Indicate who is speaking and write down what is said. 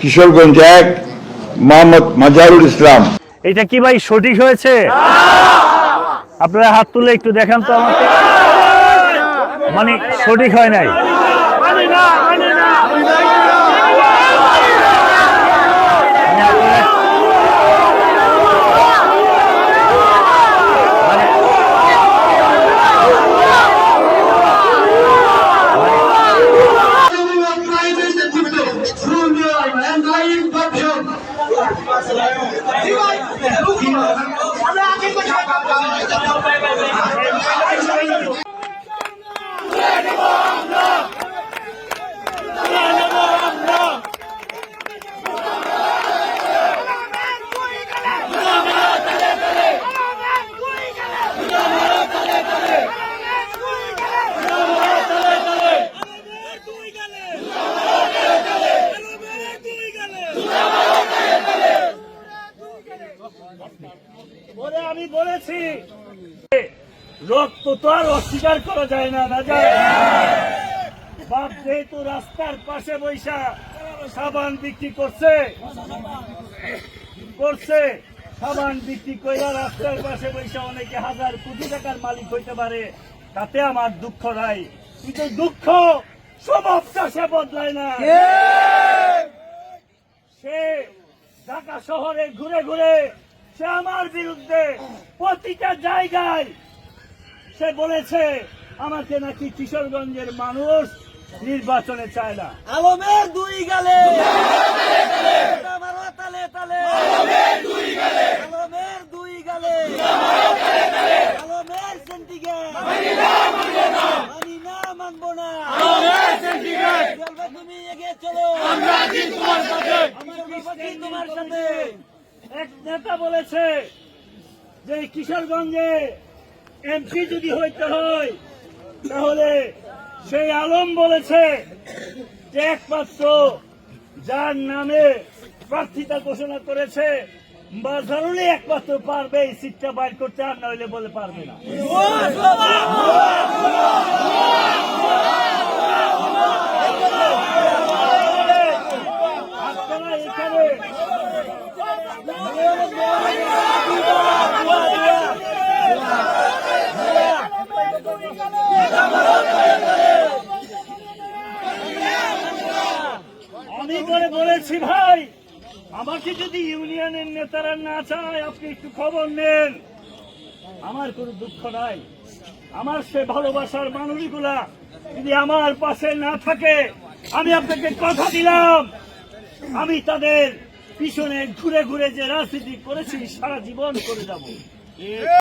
Speaker 1: কিশোরগঞ্জ এক, মোহাম্মদ মাজারুল ইসলাম।
Speaker 2: এটা কি ভাই, সঠিক হয়েছে? আপনারা হাত তুলে একটু দেখান তো আমাকে। মানে সঠিক হয় নাই? ইনফেকশন ওরে আমি বলেছি রক্ত তো আর অস্বীকার করা যায় না যায় বাপ যেহেতু রাস্তার পাশে বৈশা সাবান বিক্রি করছে করছে সাবান বিক্রি কইরা রাস্তার পাশে বৈশা অনেকে হাজার কোটি টাকার মালিক হইতে পারে তাতে আমার দুঃখ নাই। কিন্তু দুঃখ স্বভাবটা সে বদলায় না। সে ঢাকা শহরে ঘুরে ঘুরে সে আমার বিরুদ্ধে প্রতিটা জায়গায় সে বলেছে আমাকে নাকি কিশোরগঞ্জের মানুষ নির্বাচনে চায় না।
Speaker 3: আলমের দুই গালে। তালে তালে আলমের দুই গালে। আলমের মানি না মানবো না। চলবে তুমি এগিয়ে চলো। আমার তোমার সাথে।
Speaker 2: এক নেতা বলেছে যে কিশোরগঞ্জে এমপি যদি হইতে হয়, তাহলে সেই আলম বলেছে যে একমাত্র যার নামে প্রার্থিতা ঘোষণা করেছে বাজারুলই একমাত্র পারবে এই সিটটা বাইর করতে, আর নইলে বলে পারবে না। আমি করে বলেছি ভাই, আমাকে যদি ইউনিয়নের নেতারা না চায়, আপনি একটু খবর নেন। আমার কোনো দুঃখ নাই। আমার সে ভালোবাসার মানুষগুলা যদি আমার পাশে না থাকে, আমি আপনাকে কথা দিলাম। আমি তাদের পিছনে ঘুরে ঘুরে যে রাজনীতি করেছি সারা জীবন করে যাব।